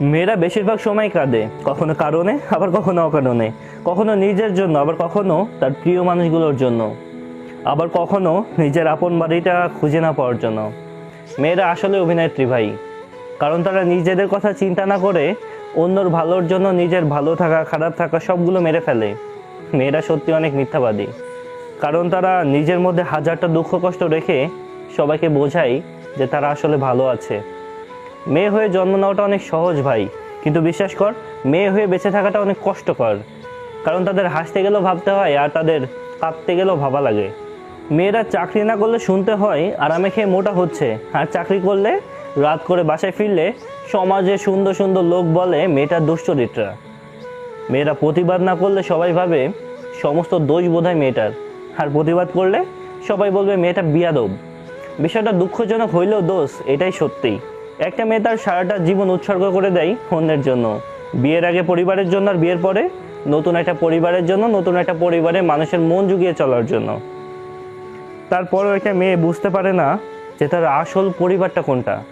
মেয়েরা বেশিরভাগ সময় কাঁদে। কখনো কারণে, আবার কখনো অকারণে। কখনো নিজের জন্য, আবার কখনো তার প্রিয় মানুষগুলোর জন্য। আবার কখনো নিজের আপন বাড়িটা খুঁজে না পাওয়ার জন্য। মেয়েরা আসলে অভিনেত্রী ভাই। কারণ তারা নিজেদের কথা চিন্তা না করে অন্যর ভালোর জন্য নিজের ভালো থাকা, খারাপ থাকা সবগুলো মেরে ফেলে। মেয়েরা সত্যি অনেক মিথ্যাবাদী। কারণ তারা নিজের মধ্যে হাজারটা দুঃখ কষ্ট রেখে সবাইকে বোঝায় যে তারা আসলে ভালো আছে। মেয়ে হয়ে জন্ম নেওয়াটা অনেক সহজ ভাই। কিন্তু বিশ্বাস কর, মেয়ে হয়ে বেঁচে থাকাটা অনেক কষ্টকর। কারণ তাদের হাসতে গেলেও ভাবতে হয় আর তাদের কাঁদতে গেলেও ভাবা লাগে। মেয়েরা চাকরি না করলে শুনতে হয়, আরামে খেয়ে মোটা হচ্ছে। আর চাকরি করলে রাত করে বাসায় ফিরলে সমাজে সুন্দর সুন্দর লোক বলে মেয়েটা দুশ্চরিত্রা। মেয়েরা প্রতিবাদ না করলে সবাই ভাবে সমস্ত দোষ বোধহয় মেয়েটার। আর প্রতিবাদ করলে সবাই বলবে মেয়েটা বিয়াদব। বিষয়টা দুঃখজনক হইলেও দোষ, এটাই সত্যি। একটা মেয়ে তার সারাটা জীবন উৎসর্গ করে দেয় অন্যের জন্য। বিয়ের আগে পরিবারের জন্য আর বিয়ের পরে নতুন একটা পরিবারের জন্য, নতুন একটা পরিবারে মানুষের মন জুগিয়ে চলার জন্য। তারপরেও একটা মেয়ে বুঝতে পারে না যে তার আসল পরিবারটা কোনটা।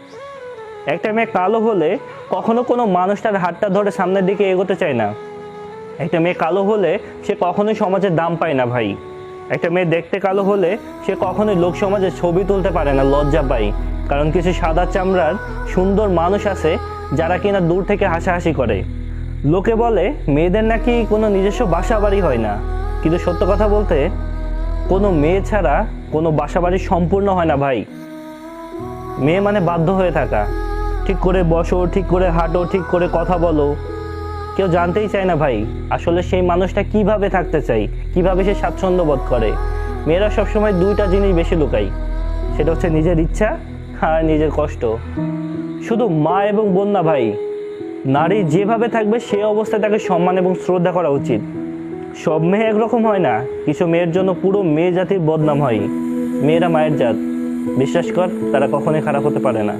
একটা মেয়ে কালো হলে কখনো কোনো মানুষ তার হাতটা ধরে সামনের দিকে এগোতে চায় না। একটা মেয়ে কালো হলে সে কখনোই সমাজের দাম পায় না ভাই। একটা মেয়ে দেখতে কালো হলে সে কখনোই লোক সমাজে ছবি তুলতে পারে না, লজ্জা পায়। কারণ কিছু সাদা চামড়ার সুন্দর মানুষ আছে যারা কিনা দূর থেকে হাসাহাসি করে। লোকে বলে, মেয়েদের নাকি কোনো নিজস্ব বাসা বাড়ি হয় না। কিন্তু সত্য কথা বলতে, কোনো মেয়ে ছাড়া কোনো বাসা বাড়ি সম্পূর্ণ হয় না ভাই। মেয়ে মানে বাধ্য হয়ে থাকা। ঠিক করে বসো, ঠিক করে হাঁটো, ঠিক করে কথা বলো। কেউ জানতেই চায় না ভাই, আসলে সেই মানুষটা কীভাবে থাকতে চাই কীভাবে সে স্বাচ্ছন্দ্য বোধ করে। মেয়েরা সবসময় দুইটা জিনিস বেশি লুকাই সেটা হচ্ছে নিজের ইচ্ছা আর নিজের কষ্ট। শুধু মা এবং বোন না ভাই, নারী যেভাবে থাকবে সে অবস্থায় তাকে সম্মান এবং শ্রদ্ধা করা উচিত। সব মেয়ে একরকম হয় না, কিছু মেয়ের জন্য পুরো মেয়ে জাতির বদনাম হয়। মেয়েরা মায়ের জাত। বিশ্বাস কর, তারা কখনোই খারাপ হতে পারে না।